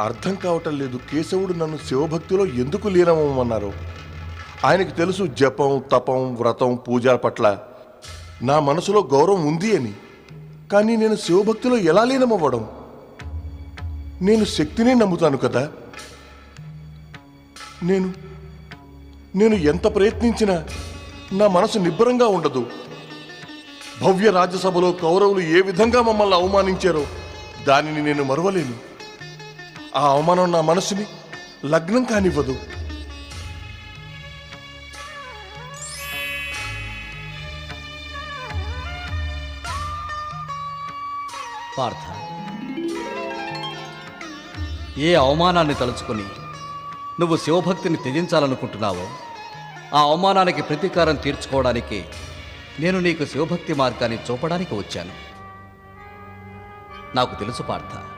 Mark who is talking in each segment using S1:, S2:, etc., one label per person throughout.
S1: అర్థం కావటం లేదు. కేశవుడు నన్ను శివభక్తిలో ఎందుకు లీనమన్నారు ఆయనకు తెలుసు జపం తపం వ్రతం పూజ పట్ల నా మనసులో గౌరవం ఉంది అని. కానీ నేను శివభక్తిలో ఎలా లీనమవ్వడం? నేను శక్తిని నమ్ముతాను కదా. నేను నేను ఎంత ప్రయత్నించినా నా మనసు నిబ్బరంగా ఉండదు. భవ్య రాజ్యసభలో కౌరవులు ఏ విధంగా మమ్మల్ని అవమానించారో దానిని నేను మరవలేను. ఆ అవమానం నా మనసుని లగ్నం కానివ్వదు.
S2: పార్థ ఏ అవమానాన్ని తలుచుకొని నువ్వు శివభక్తిని త్యజించాలనుకుంటున్నావో ఆ అవమానానికి ప్రతీకారం తీర్చుకోవడానికి నేను నీకు శివభక్తి మార్గాన్ని చూపడానికి వచ్చాను. నాకు తెలుసు పార్థ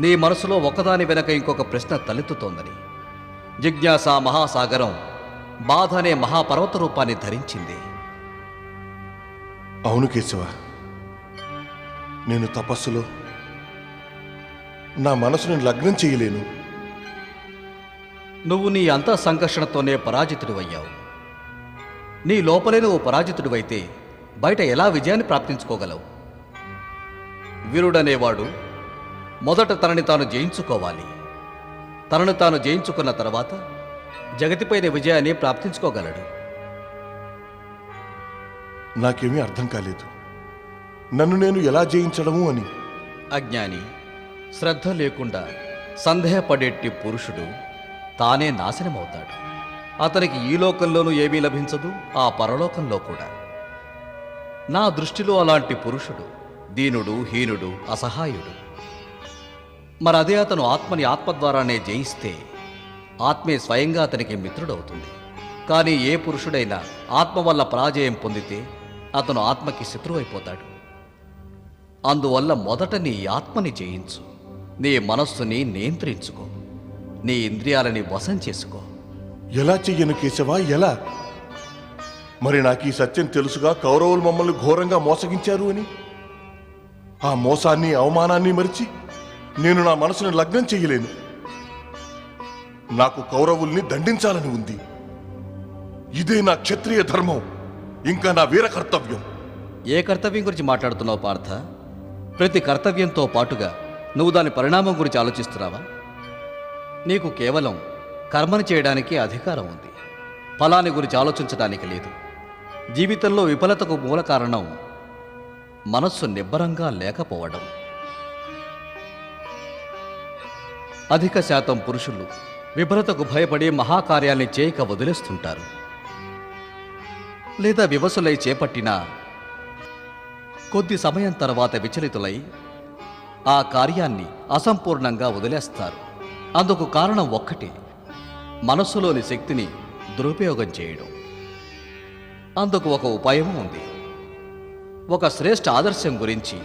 S2: నీ మనసులో ఒకదాని వెనక ఇంకొక ప్రశ్న తలెత్తుతోందని. జిజ్ఞాస మహాసాగరం బాధ అనే మహాపర్వత రూపాన్ని ధరించింది.
S1: అవును కేశవ నేను తపస్సులో నా మనసుని లగ్నం చేయలేను.
S2: నువ్వు నీ అంత సంఘర్షణతోనే పరాజితుడివయ్యావు. నీ లోపలే నువ్వు పరాజితుడివైతే బయట ఎలా విజయాన్ని ప్రాప్తించుకోగలవు? వీరుడనేవాడు మొదట తనని తాను జయించుకోవాలి. తనను తాను జయించుకున్న తర్వాత జగతిపైన విజయాన్ని ప్రాప్తించుకోగలడు.
S1: నాకేమీ అర్థం కాలేదు. నన్ను నేను ఎలా జయించడము అని.
S2: అజ్ఞాని శ్రద్ధ లేకుండా సందేహపడేటి పురుషుడు తానే నాశనమవుతాడు. అతనికి ఈ లోకంలోనూ ఏమీ లభించదు ఆ పరలోకంలో కూడా. నా దృష్టిలో అలాంటి పురుషుడు దీనుడు హీనుడు అసహాయుడు. మరి అదే అతను ఆత్మని ఆత్మ ద్వారానే జయిస్తే ఆత్మే స్వయంగా అతనికి మిత్రుడవుతుంది. కానీ ఏ పురుషుడైనా ఆత్మ వల్ల పరాజయం పొందితే అతను ఆత్మకి శత్రువైపోతాడు. అందువల్ల మొదట నీ ఆత్మని జయించు. నీ మనస్సుని నియంత్రించుకో. నీ ఇంద్రియాలని వశం చేసుకో.
S1: ఎలా చెయ్యను కేశవా? ఎలా? మరి నాకు ఈ సత్యం తెలుసుగా కౌరవులు మమ్మల్ని ఘోరంగా మోసగించారు అని? ఆ మోసాన్ని అవమానాన్ని మరిచి నేను నా మనసును లగ్నం చేయలేను. నాకు కౌరవుల్ని దండించాలని ఉంది. ఇదే నా క్షత్రియ ధర్మం ఇంకా నా వీర కర్తవ్యం.
S2: ఏ కర్తవ్యం గురించి మాట్లాడుతున్నావు పార్థ? ప్రతి కర్తవ్యంతో పాటుగా నువ్వు దాని పరిణామం గురించి ఆలోచిస్తున్నావా? నీకు కేవలం కర్మను చేయడానికి అధికారం ఉంది. ఫలాన్ని గురించి ఆలోచించడానికి లేదు. జీవితంలో విఫలతకు మూల కారణం మనస్సు నిబ్బరంగా లేకపోవడం. అధిక శాతం పురుషులు విఫలతకు భయపడి మహాకార్యాల్ని చేయక వదిలేస్తుంటారు. లేదా వివసులై చేపట్టినా కొద్ది సమయం తర్వాత విచలితులై ఆ కార్యాన్ని అసంపూర్ణంగా వదిలేస్తారు. అందుకు కారణం ఒక్కటి మనస్సులోని శక్తిని దురుపయోగం చేయడం. అందుకు ఒక ఉపాయం ఉంది. ఒక శ్రేష్ఠ ఆదర్శం గురించి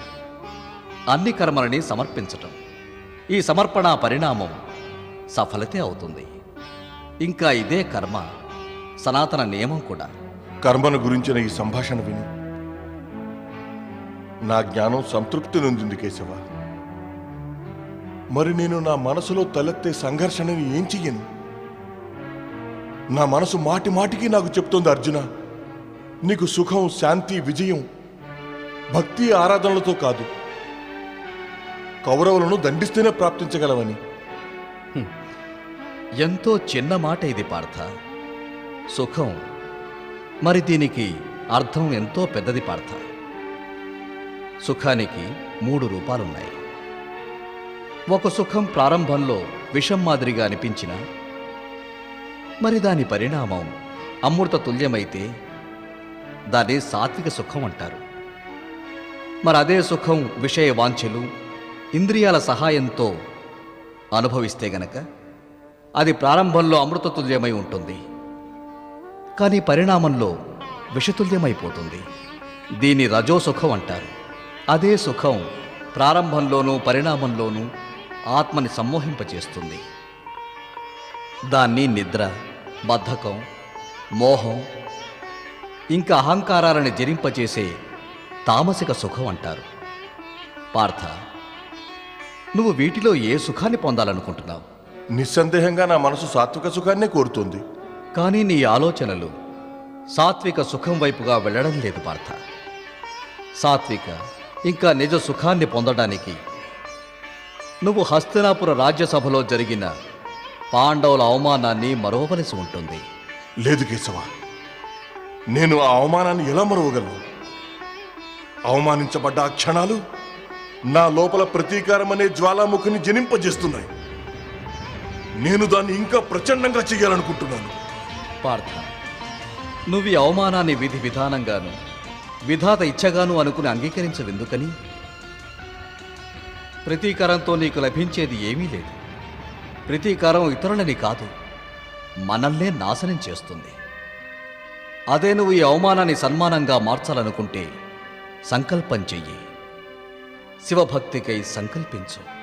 S2: అన్ని కర్మలని సమర్పించటం. ఈ సమర్పణ పరిణామం సఫలతే అవుతుంది. ఇంకా ఇదే కర్మ సనాతన నియమం కూడా.
S1: కర్మను గురించిన ఈ సంభాషణ విని. నా జ్ఞానం సంతృప్తి నొందింది కేశవ. మరి నేను నా మనసులో తలెత్తే సంఘర్షణని ఏం చెయ్యను? నా మనసు మాటి మాటికి నాకు చెప్తోంది అర్జున. నీకు సుఖం శాంతి విజయం భక్తి ఆరాధనలతో కాదు. కౌరవులను దండిస్తేనే ప్రాప్తించగలవని.
S2: ఎంతో చిన్న మాట ఇది పార్థ. సుఖం. మరి దీనికి అర్థం ఎంతో పెద్దది పార్థ. సుఖానికి మూడు రూపాలున్నాయి. ఒక సుఖం ప్రారంభంలో విషం మాదిరిగా అనిపించిన మరి దాని పరిణామం అమృత తుల్యమైతే దాన్ని సాత్విక సుఖం అంటారు. మరి అదే సుఖం విషయ వాంఛలు ఇంద్రియాల సహాయంతో అనుభవిస్తే గనక అది ప్రారంభంలో అమృతతుల్యమై ఉంటుంది. కానీ పరిణామంలో విషతుల్యమైపోతుంది. దీన్ని రజో సుఖం అంటారు. అదే సుఖం ప్రారంభంలోనూ పరిణామంలోనూ ఆత్మని సమ్మోహింపచేస్తుంది దాన్ని నిద్ర బద్ధకం మోహం ఇంకా అహంకారాలని జరింపచేసే తామసిక సుఖం అంటారు. పార్థ నువ్వు వీటిలో ఏ సుఖాన్ని పొందాలనుకుంటున్నావు?
S1: నిస్సందేహంగా నా మనసు సాత్విక సుఖాన్నే కోరుతుంది.
S2: కానీ నీ ఆలోచనలు సాత్విక సుఖం వైపుగా వెళ్ళడం లేదు పార్థ. సాత్విక ఇంకా నిజ సుఖాన్ని పొందడానికి నువ్వు హస్తినాపుర రాజ్యసభలో జరిగిన పాండవుల అవమానాన్ని మరవవలసి ఉంటుంది.
S1: లేదు కేశవ నేను ఆ అవమానాన్ని ఎలా మరవగలను? అవమానించబడ్డ ఆ క్షణాలు నా లోపల ప్రతీకారం అనే జ్వాలాముఖిని జనింపజేస్తున్నాయి. నేను దాన్ని ఇంకా ప్రచండంగా చేయాలనుకుంటున్నాను.
S2: పార్థ నువ్వు అవమానాన్ని విధి విధానంగాను విధాత ఇచ్చగాను అనుకుని అంగీకరించవెందుకని? ప్రతీకారంతో నీకు లభించేది ఏమీ లేదు. ప్రతీకారం ఇతరులని కాదు మనల్నే నాశనం చేస్తుంది. అదే నువ్వు ఈ అవమానాన్ని సన్మానంగా మార్చాలనుకుంటే సంకల్పం చెయ్యి. శివభక్తికై సంకల్పించు.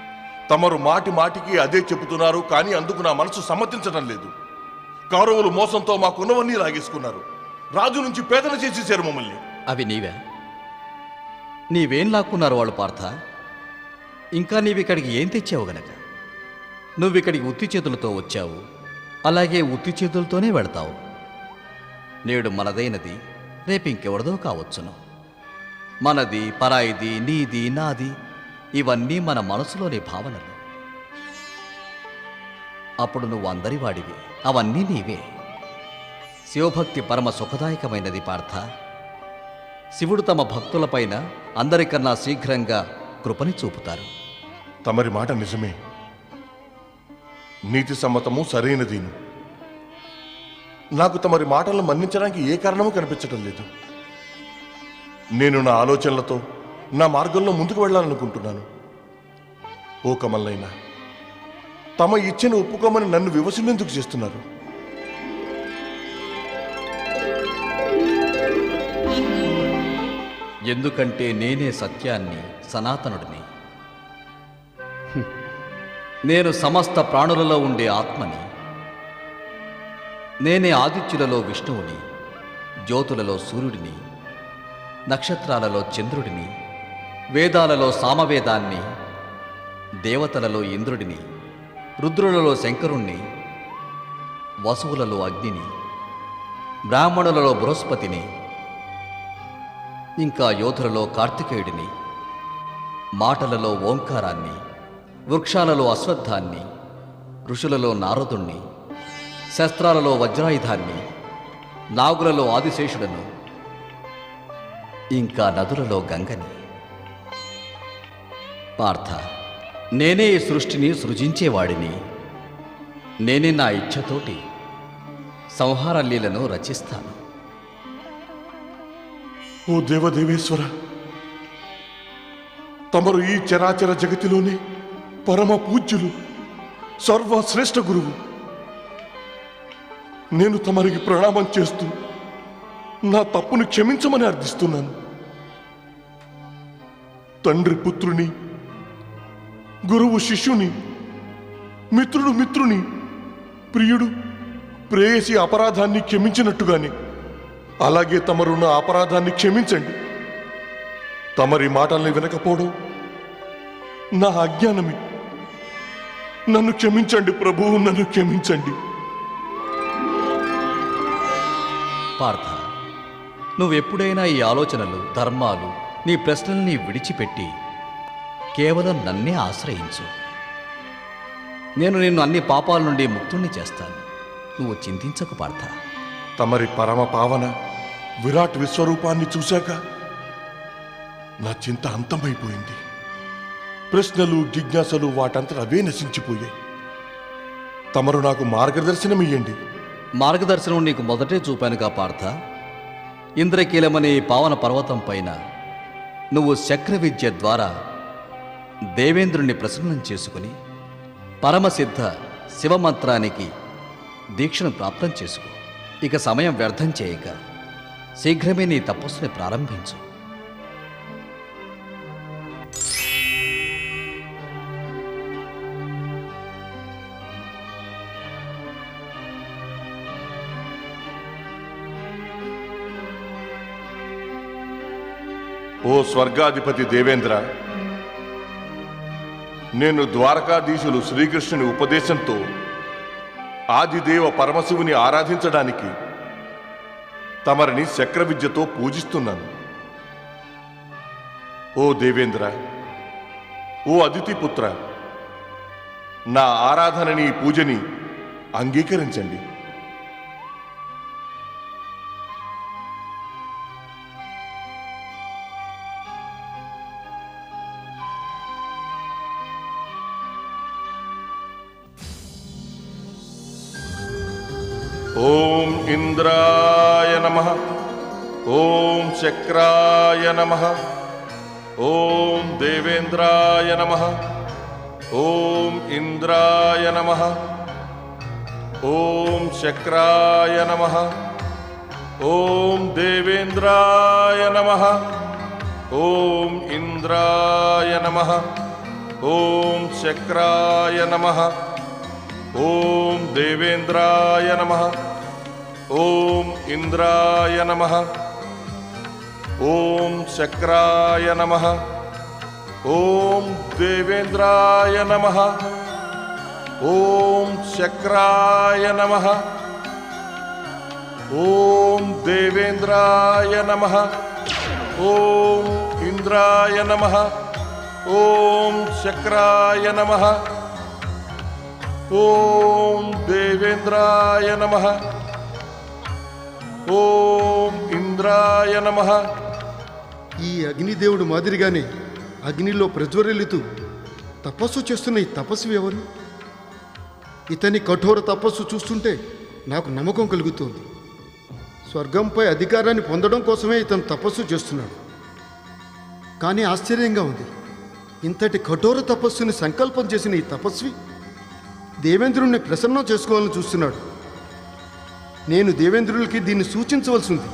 S1: తమరు మాటి మాటికి అదే చెబుతున్నారు కానీ అందుకు నా మనసు సమ్మతించడం లేదు. కౌరవులు మోసంతో మాకున్నవన్నీ లాగేసుకున్నారు. రాజు నుంచి పేదలు చేసేసారు మమ్మల్ని.
S2: అవి నీవే? నీవేం లాక్కున్నారు వాళ్ళు పార్థ? ఇంకా నీవిక్కడికి ఏం తెచ్చావు గనక? నువ్విక్కడికి ఉత్తి చేతులతో వచ్చావు. అలాగే ఉత్తి చేతులతోనే వెళతావు. నేడు మనదైనది రేపు ఇంకెవరిదో కావచ్చును. మనది పరాయిది నీది నాది ఇవన్నీ మన మనసులోని భావనలు. అప్పుడు నువ్వు అందరి వాడివి అవన్నీ నీవే. శివభక్తి పరమ సుఖదాయకమైనది పార్థ. శివుడు తమ భక్తులపైన అందరికన్నా శీఘ్రంగా కృపని చూపుతారు.
S1: తమరి మాట నిజమే. నీతి సమ్మతము సరైనది నాకు తమరి మాటలను మన్నించడానికి ఏ కారణము కనిపించడం లేదు. నేను నా ఆలోచనలతో నా మార్గంలో ముందుకు వెళ్ళాలనుకుంటున్నాను. ఓ కమల్లైనా తమ ఇచ్చను ఒప్పుకోమని నన్ను వివసినందుకు చేస్తున్నారు?
S2: ఎందుకంటే నేనే సత్యాన్ని సనాతనుడిని. నేను సమస్త ప్రాణులలో ఉండే ఆత్మని నేనే ఆదిత్యులలో విష్ణువుని జ్యోతులలో సూర్యుడిని నక్షత్రాలలో చంద్రుడిని వేదాలలో సామవేదాన్ని దేవతలలో ఇంద్రుడిని రుద్రులలో శంకరుణ్ణి వసువులలో అగ్నిని బ్రాహ్మణులలో బృహస్పతిని ఇంకా యోధులలో కార్తికేయుడిని మాటలలో ఓంకారాన్ని వృక్షాలలో అశ్వత్థాన్ని ఋషులలో నారదుణ్ణి శస్త్రాలలో వజ్రాయుధాన్ని నాగులలో ఆదిశేషుడను ఇంకా నదులలో గంగని. పార్థ నేనే ఈ సృష్టిని సృజించేవాడిని. నేనే నా ఇచ్ఛతోటి సంహార లీలను రచిస్తాను.
S1: ఓ దేవదేవేశ్వర తమరు ఈ చరాచర జగతిలోనే పరమ పూజ్యులు సర్వశ్రేష్ఠ గురువు. నేను తమరికి ప్రణామం చేస్తూ నా తప్పును క్షమించమని అర్థిస్తున్నాను. తండ్రి పుత్రుని గురువు శిష్యుని మిత్రుడు మిత్రుని ప్రియుడు ప్రేయసి అపరాధాన్ని క్షమించినట్టుగానే అలాగే తమరు నా అపరాధాన్ని క్షమించండి. తమరి మాటల్ని వినకపోవడం నా అజ్ఞానమే నన్ను క్షమించండి ప్రభువు నన్ను క్షమించండి.
S2: పార్థ నువ్వెప్పుడైనా ఈ ఆలోచనలు ధర్మాలు నీ ప్రశ్నల్ని విడిచిపెట్టి కేవలం నన్నే ఆశ్రయించు. నేను నిన్ను అన్ని పాపాల నుండి ముక్తుణ్ణి చేస్తాను. నువ్వు చింతించకు పార్థ.
S1: తమరి పరమ పావన విరాట్ విశ్వరూపాన్ని చూశాక నా చింత అంతమైపోయింది. ప్రశ్నలు జిజ్ఞాసలు వాటంతట అవే నశించిపోయాయి. తమరు నాకు మార్గదర్శనమియ్యండి.
S2: మార్గదర్శనం నీకు మొదటే చూపానుగా పార్థ. ఇంద్రకీలమనే పావన పర్వతం పైన నువ్వు చక్ర విద్య ద్వారా దేవేంద్రుణ్ణి ప్రసన్నం చేసుకుని పరమసిద్ధ శివమంత్రానికి దీక్షను ప్రాప్తం చేసుకో. ఇక సమయం వ్యర్థం చేయక శీఘ్రమే నీ తపస్సుని ప్రారంభించు.
S1: ఓ స్వర్గాధిపతి దేవేంద్ర నేను ద్వారకాధీశులు శ్రీకృష్ణుని ఉపదేశంతో ఆదిదేవ పరమశివుని ఆరాధించడానికి తమరిని చక్ర విద్యతో పూజిస్తున్నాను. ఓ దేవేంద్ర ఓ అదితిపుత్ర నా ఆరాధనని పూజని అంగీకరించండి. ॐ इन्द्राय नमः। ॐ चक्राय नमः। ॐ देवेन्द्राय नमः। ॐ इन्द्राय नमः। ॐ चक्राय नमः। ॐ देवेन्द्राय नमः। ॐ इन्द्राय नमः। ॐ चक्राय नमः। ఓం దేవేంద్రాయ నమ ఓం ఇంద్రాయ నమ ఓం చక్రాయ నమ ఓం దేవేంద్రాయ నమ ఓం చక్రాయ నమ ఓం దేవేంద్రాయ నమ ఓం ఇంద్రాయ నమ ఓం చక్రాయ నమ ఓం దేవేంద్రాయ నమ. ఓం ఇంద్రాయ నమ.
S3: ఈ అగ్నిదేవుడు మాదిరిగానే అగ్నిలో ప్రజ్వరిల్లుతూ తపస్సు చేస్తున్న ఈ తపస్వి ఎవరు? ఇతని కఠోర తపస్సు చూస్తుంటే నాకు నమ్మకం కలుగుతోంది. స్వర్గంపై అధికారాన్ని పొందడం కోసమే ఇతను తపస్సు చేస్తున్నాడు. కానీ ఆశ్చర్యంగా ఉంది. ఇంతటి కఠోర తపస్సుని సంకల్పం చేసిన ఈ తపస్వి దేవేంద్రుణ్ణి ప్రసన్నం చేసుకోవాలని చూస్తున్నాడు. నేను దేవేంద్రులకి దీన్ని సూచించవలసి ఉంది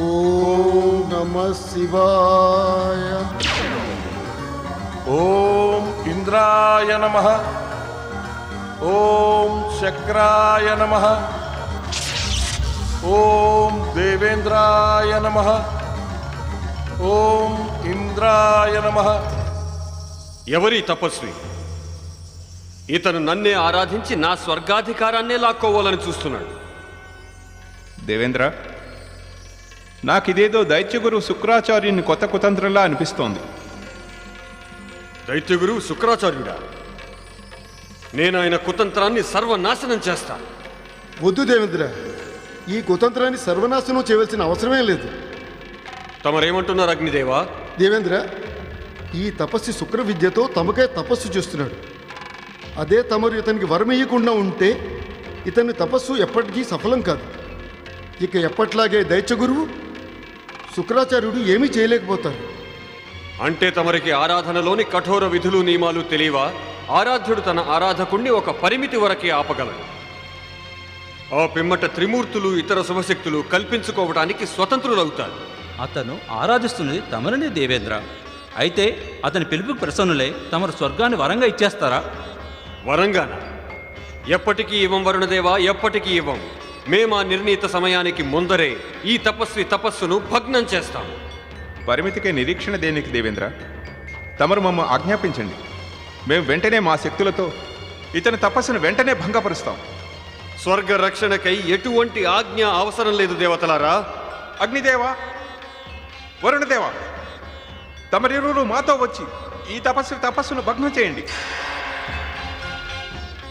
S3: ఓం నమ శివాయ.
S1: ఓం ఇంద్రాయ నమ. ఓం చక్రాయ నమ. ఓం దేవేంద్రాయ నమ. ఓం ఇంద్రాయ నమ.
S4: ఎవరి తపస్వి? ఇతను నన్నే ఆరాధించి నా స్వర్గాధికారాన్నే లాక్కోవాలని చూస్తున్నాడు.
S5: దేవేంద్ర నాకిదేదో దైత్యగురు శుక్రాచార్యుని కొత్త కుతంత్రంలా అనిపిస్తోంది.
S4: దైత్యగురు శుక్రాచార్యుడా? నేను ఆయన కుతంత్రాన్ని సర్వనాశనం చేస్తా.
S3: వద్దు దేవేంద్ర ఈ కుతంత్రాన్ని సర్వనాశనం చేయవలసిన అవసరమే లేదు.
S4: తమరేమంటున్నారు అగ్నిదేవా?
S3: దేవేంద్ర ఈ తపస్సు శుక్ర విద్యతో తమకే తపస్సు చేస్తున్నాడు. అదే తమరు ఇతనికి వరం ఇయ్యకుండా ఉంటే ఇతని తపస్సు ఎప్పటికీ సఫలం కాదు. ఇక ఎప్పట్లాగే దైత్య గురువు శుక్రాచార్యుడు ఏమీ చేయలేకపోతారు.
S4: అంటే తమరికి ఆరాధనలోని కఠోర విధులు నియమాలు తెలియవా? ఆరాధ్యుడు తన ఆరాధకుణ్ణి ఒక పరిమితి వరకే ఆపగలడు. ఆ పిమ్మట త్రిమూర్తులు ఇతర శుభశక్తులు కల్పించుకోవడానికి స్వతంత్రులవుతారు.
S6: అతను ఆరాధిస్తున్నది తమరనే దేవేంద్ర. అయితే అతని పిలుపుకి ప్రసన్నులై తమరు స్వర్గాన్ని వరంగా ఇచ్చేస్తారా?
S4: వరంగాన ఎప్పటికీ ఇవ్వం వరుణదేవా ఎప్పటికీ ఇవ్వం. మేము ఆ నిర్ణీత సమయానికి ముందరే ఈ తపస్వి తపస్సును భగ్నం చేస్తాం.
S5: పరిమితికే నిరీక్షణ దేనికి దేవేంద్ర? తమరు మమ్మ ఆజ్ఞాపించండి. మేము వెంటనే మా శక్తులతో ఇతని తపస్సును వెంటనే భంగపరుస్తాం.
S4: స్వర్గ రక్షణకై ఎటువంటి ఆజ్ఞ అవసరం లేదు దేవతలారా.
S5: అగ్నిదేవా వరుణదేవా తమరిరువురు మాతో వచ్చి ఈ తపస్సు తపస్సును భగ్నం చేయండి.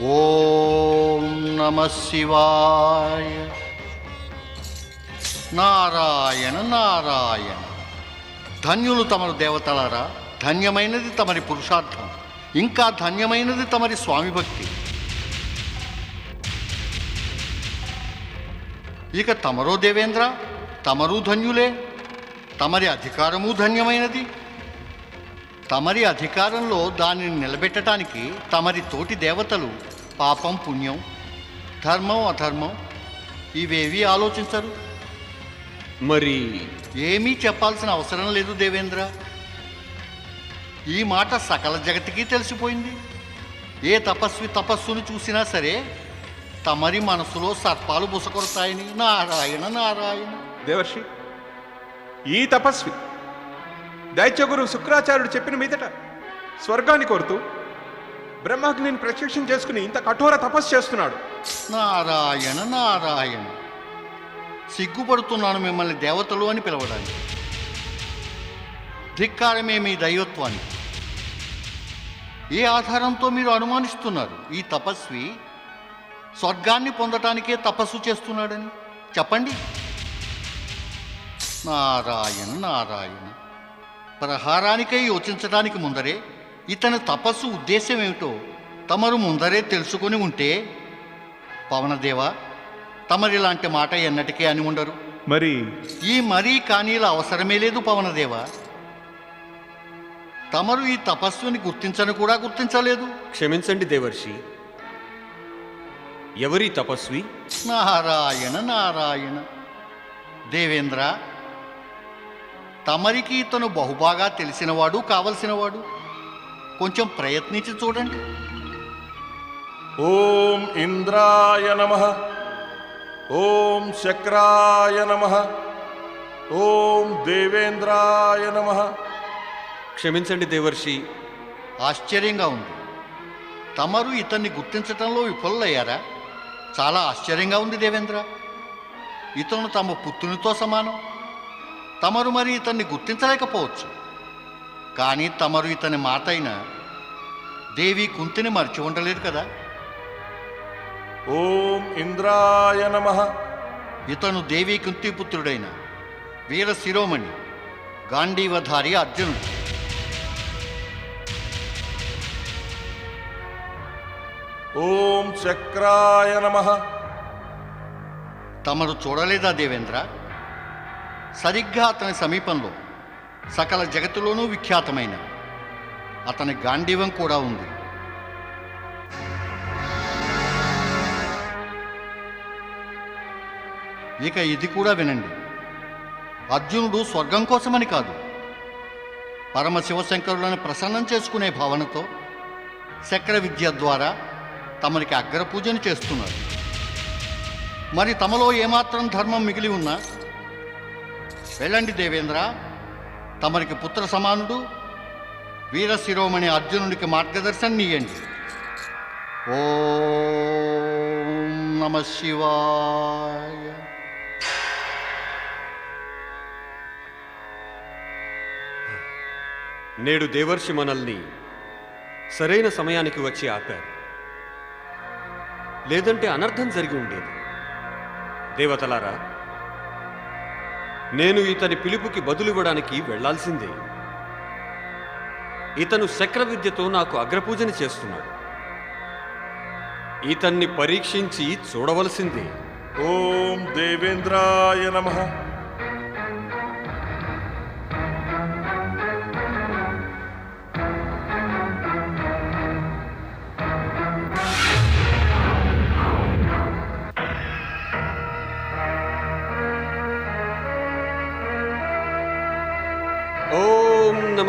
S7: ఓం నమ శివాయ. నారాయణ నారాయణ. ధన్యులు తమరు దేవతలారా ధన్యమైనది తమరి పురుషార్థం ఇంకా ధన్యమైనది తమరి స్వామి భక్తి. ఇక తమరో దేవేంద్ర తమరు ధన్యులే తమరి అధికారము ధన్యమైనది. తమరి అధికారంలో దానిని నిలబెట్టడానికి తమరి తోటి దేవతలు పాపం పుణ్యం ధర్మం అధర్మం ఇవేవి ఆలోచించరు?
S4: మరి
S7: ఏమీ చెప్పాల్సిన అవసరం లేదు దేవేంద్ర. ఈ మాట సకల జగతికి తెలిసిపోయింది. ఏ తపస్వి తపస్సును చూసినా సరే తమరి మనసులో సర్పాలు బుసకొడతాయని నారాయణ నారాయణ.
S5: దేవర్షి ఈ తపస్వి దైత్యగురు శుక్రాచార్యుడు చెప్పిన మీదట స్వర్గాన్ని కోరుతూ బ్రహ్మాగ్నిని ప్రత్యక్షం చేసుకుని ఇంత కఠోర తపస్సు చేస్తున్నాడు.
S7: నారాయణ నారాయణ. సిగ్గుపడుతున్నాను మిమ్మల్ని దేవతలు అని పిలవడానికి. ధిక్కారమే మీ దైవత్వాన్ని. ఏ ఆధారంతో మీరు అనుమానిస్తున్నారు? ఈ తపస్వి స్వర్గాన్ని పొందటానికే తపస్సు చేస్తున్నాడని. చెప్పండి. నారాయణ నారాయణ. ప్రహారానికై యోచించడానికి ముందరే ఇతని తపస్సు ఉద్దేశం ఏమిటో తమరు ముందరే తెలుసుకొని ఉంటే పవనదేవ తమరిలాంటి మాట ఎన్నటికీ అని ఉండరు.
S5: మరి?
S7: ఈ మరీ కానీల అవసరమే లేదు పవనదేవ. తమరు ఈ తపస్సుని గుర్తించను కూడా గుర్తించలేదు.
S4: క్షమించండి దేవర్షి. ఎవరి తపస్వి?
S7: నారాయణ నారాయణ. దేవేంద్ర తమరికి ఇతను బహుబాగా తెలిసినవాడు కావలసినవాడు. కొంచెం ప్రయత్నించి చూడండి.
S1: ఓం ఇంద్రాయ నమ. ఓం శక్రాయ నమ. ఓం దేవేంద్రాయ నమ.
S4: క్షమించండి దేవర్షి.
S7: ఆశ్చర్యంగా ఉంది. తమరు ఇతన్ని గుర్తించటంలో విఫలయ్యారా చాలా ఆశ్చర్యంగా ఉంది దేవేంద్ర. ఇతను తమ పుత్రునితో సమానం. తమరు మరి ఇతన్ని గుర్తించలేకపోవచ్చు. కానీ తమరు ఇతని మాట అయిన దేవి కుంతిని మర్చి ఉండలేరు కదా?
S1: ఓం ఇంద్రాయ నమ.
S7: ఇతను దేవి కుంతి పుత్రుడైన వీర శిరోమణి గాంధీవధారి అర్జునుడు.
S1: ఓం శక్రాయ నమ.
S7: తమరు చూడలేదా దేవేంద్ర? సరిగ్గా అతని సమీపంలో సకల జగత్తులోనూ విఖ్యాతమైన అతని గాంధీవం కూడా ఉంది. ఇక ఇది కూడా వినండి. అర్జునుడు స్వర్గం కోసమని కాదు. పరమ శివశంకరులను ప్రసన్నం చేసుకునే భావనతో చక్ర విద్య ద్వారా తమరికి అగ్రపూజను చేస్తున్నారు. మరి తమలో ఏమాత్రం ధర్మం మిగిలి ఉన్నా? వెళ్ళండి దేవేంద్ర. తమరికి పుత్ర సమానుడు వీర శిరోమణి అర్జునుడికి మార్గదర్శనం ఇయ్యండి ఓం నమ శివాయ.
S4: నేడు దేవర్షి మనల్ని సరైన సమయానికి వచ్చి ఆపారు. లేదంటే అనర్థం జరిగి ఉండేది. దేవతలారా నేను ఇతని పిలుపుకి బదులివ్వడానికి వెళ్ళాల్సిందే. ఇతను శక్ర విద్యతో నాకు అగ్రపూజని చేస్తున్నాడు. ఇతన్ని పరీక్షించి చూడవలసిందే.
S1: ఓం దేవేంద్రాయ నమః.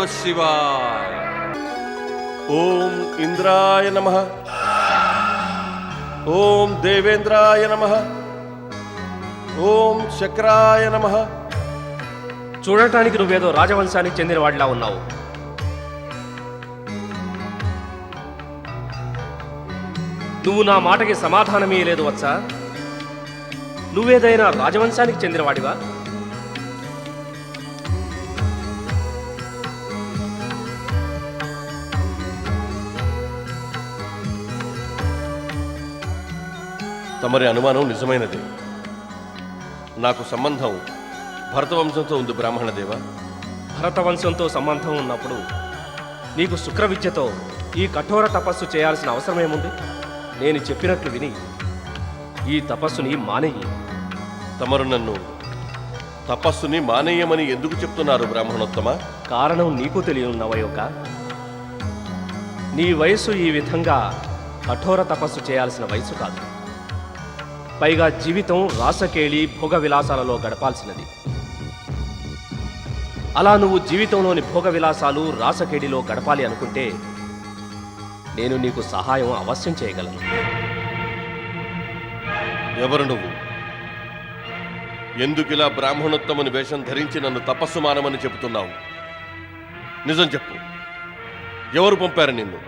S4: నమ శివాయ
S1: ఓం ఇంద్రాయ నమ. ఓం దేవేంద్రాయ నమ. ఓం శక్రాయ నమ.
S8: చూడటానికి నువ్వేదో రాజవంశానికి చెందిన వాడిలా ఉన్నావు. నువ్వు నా మాటకి సమాధానమే లేదు వచ్చా నువ్వేదైనా రాజవంశానికి చెందిన
S1: తమరి అనుమానం నిజమైనది. నాకు సంబంధం భరతవంశంతో ఉంది బ్రాహ్మణదేవ.
S8: భరతవంశంతో సంబంధం ఉన్నప్పుడు నీకు శుక్ర విద్యతో ఈ కఠోర తపస్సు చేయాల్సిన అవసరమేముంది? నేను చెప్పినట్లు విని ఈ తపస్సుని మానేయి.
S1: తమరు నన్ను తపస్సుని మానేయమని ఎందుకు చెప్తున్నారు బ్రాహ్మణోత్తమ?
S8: కారణం నీకు తెలియనున్నవయొక. నీ వయసు ఈ విధంగా కఠోర తపస్సు చేయాల్సిన వయసు కాదు. పైగా జీవితం రాసకేళి భోగ విలాసాలలో గడపాల్సినది. అలా నువ్వు జీవితంలోని భోగ విలాసాలు రాసకేడిలో గడపాలి అనుకుంటే నేను నీకు సహాయం అవశ్యం చేయగలను.
S1: ఎవరు నువ్వు? ఎందుకిలా బ్రాహ్మణోత్తముని వేషం ధరించి నన్ను తపస్సు మానమని చెబుతున్నావు? నిజం చెప్పు.
S9: ఎవరు పంపారు నిన్ను?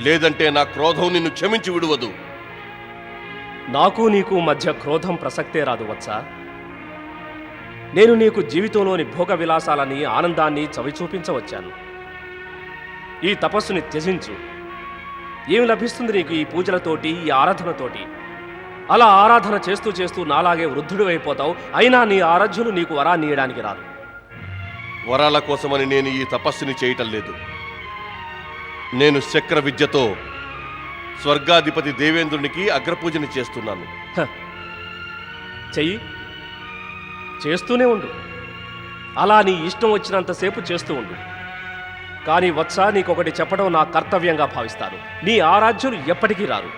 S9: లేదంటే నా క్రోధం నిన్ను క్షమించి విడువదు.
S8: నాకు నీకు మధ్య క్రోధం ప్రసక్తే రాదు వచ్చా నేను నీకు జీవితంలోని భోగ విలాసాలని ఆనందాన్ని చవి చూపించవచ్చాను ఈ తపస్సుని త్యజించు. ఏమి లభిస్తుంది నీకు ఈ పూజలతోటి ఈ ఆరాధనతోటి? అలా ఆరాధన చేస్తూ చేస్తూ నాలాగే వృద్ధుడు అయిపోతావు. అయినా నీ ఆరాధ్యులు నీకు వరాన్ని ఇయ్యడానికి రాదు
S9: వరాల కోసమని నేను ఈ తపస్సుని చేయటం లేదు. నేను చక్ర విద్యతో స్వర్గాధిపతి దేవేంద్రునికి అగ్రపూజని చేస్తున్నాను.
S8: చెయ్యి. చేస్తూనే ఉండు. అలా నీ ఇష్టం వచ్చినంతసేపు చేస్తూ ఉండు. కానీ వత్స నీకొకటి చెప్పడం నా కర్తవ్యంగా భావిస్తాను. నీ ఆరాధ్యులు ఎప్పటికీ రారు.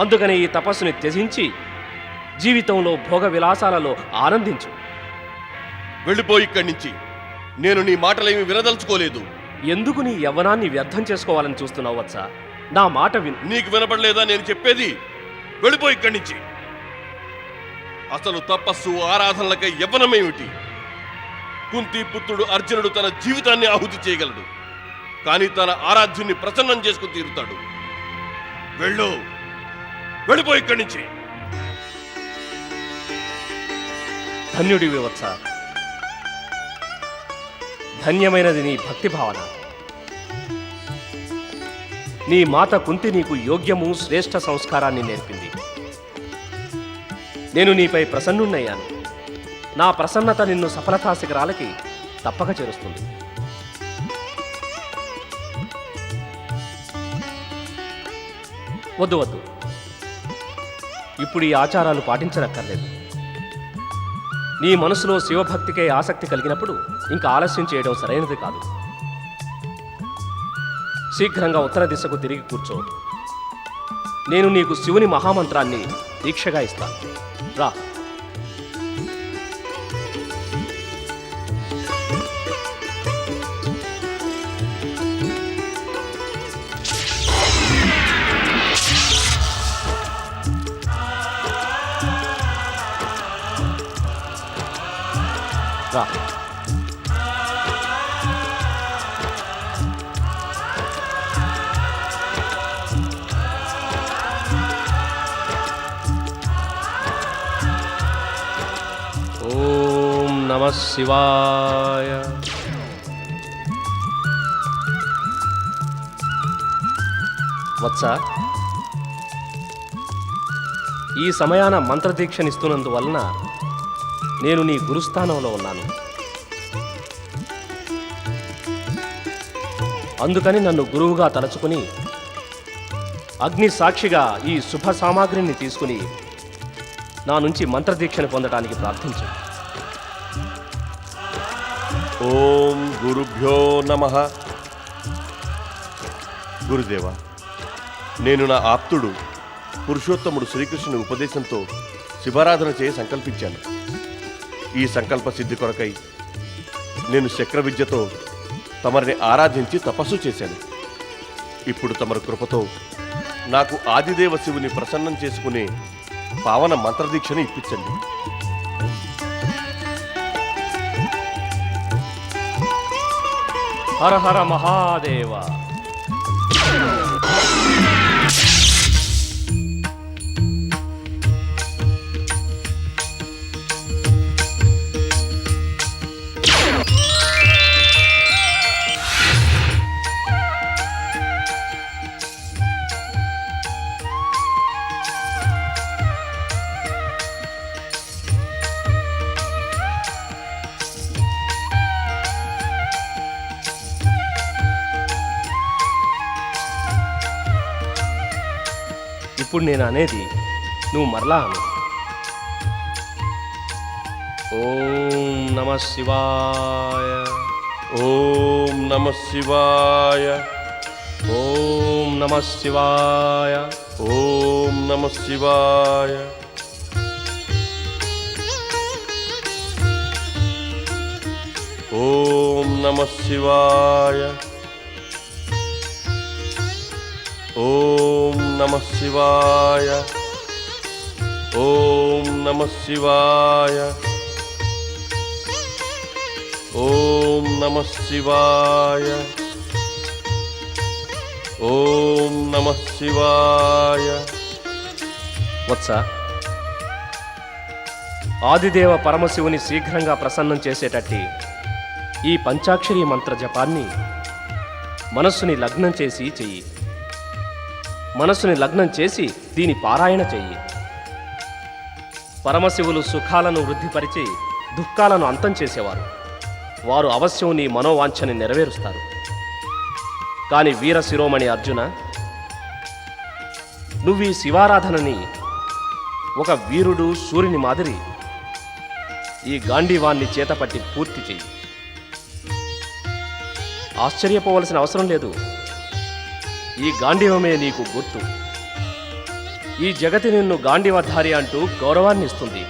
S8: అందుకని ఈ తపస్సుని త్యజించి జీవితంలో భోగ విలాసాలలో ఆనందించు.
S9: వెళ్ళిపోయి ఇక్కడి నుంచి. నేను నీ మాటలేమి వినదలుచుకోలేదు.
S8: ఎందుకు నీ యవ్వనాన్ని వ్యర్థం చేసుకోవాలని చూస్తున్నావు వత్స? నా మాట విను.
S9: నీకు వినపడలేదా? నేను చెప్పేది వెళ్ళిపోయి ఇక్కడి నుంచి. అసలు తపస్సు ఆరాధనలకై యవ్వనమేమిటి? కుంతి పుత్రుడు అర్జునుడు తన జీవితాన్ని ఆహుతి చేయగలడు. కానీ తన ఆరాధ్యుని ప్రసన్నం చేసుకుని తీరుతాడు. వెళ్ళు. వెళ్ళిపోయి ఇక్కడి నుంచి.
S8: ధన్యుడివి వత్స. ధన్యమైనది నీ భక్తి భావన నీ మాత కుంతి నీకు యోగ్యము శ్రేష్ఠ సంస్కారాన్ని నేర్పింది. నేను నీపై ప్రసన్నున్నయ్యాను. నా ప్రసన్నత నిన్ను సఫలతా శిఖరాలకి తప్పక చేరుస్తుంది. వద్దు వద్దు. ఇప్పుడు ఈ ఆచారాలు పాటించనక్కర్లేదు. నీ మనసులో శివభక్తికే ఆసక్తి కలిగినప్పుడు ఇంకా ఆలస్యం చేయడం సరైనది కాదు. శీఘ్రంగా ఉత్తర దిశకు తిరిగి కూర్చో. నేను నీకు శివుని మహామంత్రాన్ని దీక్షగా ఇస్తాను. రా. రా. నమ శివాయ వత్స ఈ సమయాన మంత్రదీక్షనిస్తున్నందువలన నేను నీ గురుస్థానంలో ఉన్నాను. అందుకని నన్ను గురువుగా తలచుకుని అగ్ని సాక్షిగా ఈ శుభ సామాగ్రిని తీసుకుని నా నుంచి మంత్రదీక్షను పొందడానికి ప్రార్థించు.
S9: ఓం గురుభ్యో నమ. గురుదేవ నేను నా ఆప్తుడు పురుషోత్తముడు శ్రీకృష్ణుని ఉపదేశంతో శివారాధన చేయ సంకల్పించాను. ఈ సంకల్ప సిద్ధి కొరకై నేను చక్ర విద్యతో తమరిని ఆరాధించి తపస్సు చేశాను. ఇప్పుడు తమరి కృపతో నాకు ఆదిదేవ శివుని ప్రసన్నం చేసుకునే పావన మంత్రదీక్షను ఇప్పించండి.
S8: ハラハラマハーデーは。ఇప్పుడు నేను అనేది నువ్వు మరలా అను. ఓం నమ శివాయ.
S9: ఓం నమ శివాయ.
S8: ఓం నమ శివాయ.
S9: ఓం నమ శివాయ. ఓం నమ శివాయ. ఓం నమ శివాయ. ఓం నమ శివాయ. ఓం నమ శివాయ. ఓం నమ శివాయ.
S8: వత్స ఆదిదేవ పరమశివుని శీఘ్రంగా ప్రసన్నం చేసేటట్టి ఈ పంచాక్షరి మంత్ర జపాన్ని మనస్సుని లగ్నం చేసి చెయ్యి. మనస్సుని లగ్నం చేసి దీని పారాయణ చెయ్యి. పరమశివులు సుఖాలను వృద్ధిపరిచి దుఃఖాలను అంతం చేసేవారు. వారు అవశ్యం నీ మనోవాంఛని నెరవేరుస్తారు. కాని వీర శిరోమణి అర్జున నువ్వు ఈ శివారాధనని ఒక వీరుడు సూర్యుని మాదిరి ఈ గాంధీవాన్ని చేతపట్టి పూర్తి చెయ్యి. ఆశ్చర్యపోవలసిన అవసరం లేదు. ఈ గాంధీవమే నీకు గుర్తు. ఈ జగతి నిన్ను గాంధీవధారి అంటూ గౌరవాన్ని ఇస్తుంది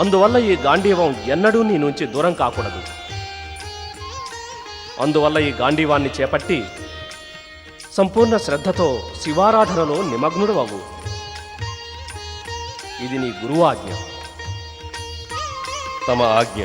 S8: అందువల్ల ఈ గాంధీవం ఎన్నడూ నీ నుంచి దూరం కాకూడదు. అందువల్ల ఈ గాంధీవాన్ని చేపట్టి సంపూర్ణ శ్రద్ధతో శివారాధనలో నిమగ్నుడు అవ్వు ఇది నీ గురువు ఆజ్ఞ
S9: తమ ఆజ్ఞ.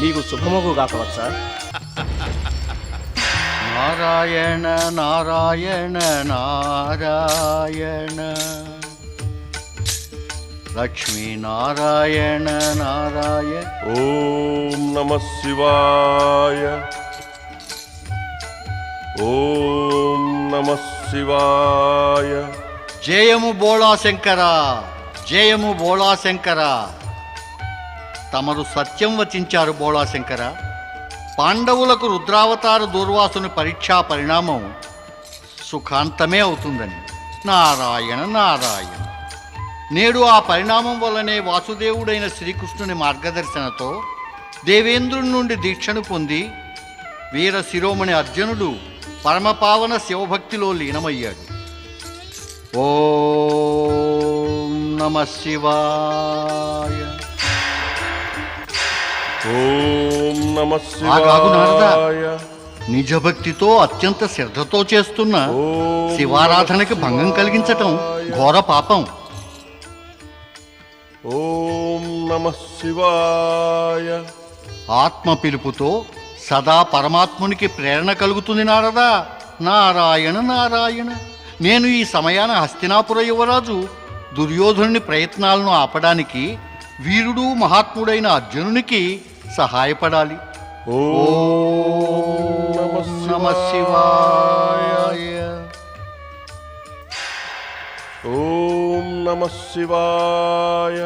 S8: నీకు శుభమగు గాకవచ్చా
S7: నారాయణ నారాయణ నారాయణ. లక్ష్మీ నారాయణ నారాయణ.
S9: ఓం నమ శివాయ. ఓం నమ శివాయ.
S7: జయము బోళా శంకర జయము బోళా శంకర తమరు సత్యం వచించారు బోళాశంకర. పాండవులకు రుద్రావతార దూర్వాసుని పరీక్షా పరిణామం సుఖాంతమే అవుతుందని. నారాయణ నారాయణ. నేడు ఆ పరిణామం వల్లనే వాసుదేవుడైన శ్రీకృష్ణుని మార్గదర్శనతో దేవేంద్రుని నుండి దీక్షను పొంది వీర శిరోమణి అర్జునుడు పరమపావన శివభక్తిలో లీనమయ్యాడు. ఓ నమ శివాయ.
S9: ఓం నమ. శివాయ.
S7: నిజభక్తితో అత్యంత శ్రద్ధతో చేస్తున్న శివారాధనకి భంగం కలిగించటం ఘోర పాపం.
S9: ఓం నమ శివాయ.
S7: ఆత్మ పిలుపుతో సదా పరమాత్మునికి ప్రేరణ కలుగుతుంది నారదా. నారాయణ నారాయణ. నేను ఈ సమయాన హస్తినాపుర యువరాజు దుర్యోధనుని ప్రయత్నాలను ఆపడానికి వీరుడు మహాత్ముడైన అర్జునునికి సహాయపడాలి.
S9: ఓం నమ
S7: శివాయ.
S9: ఓం నమ శివాయ.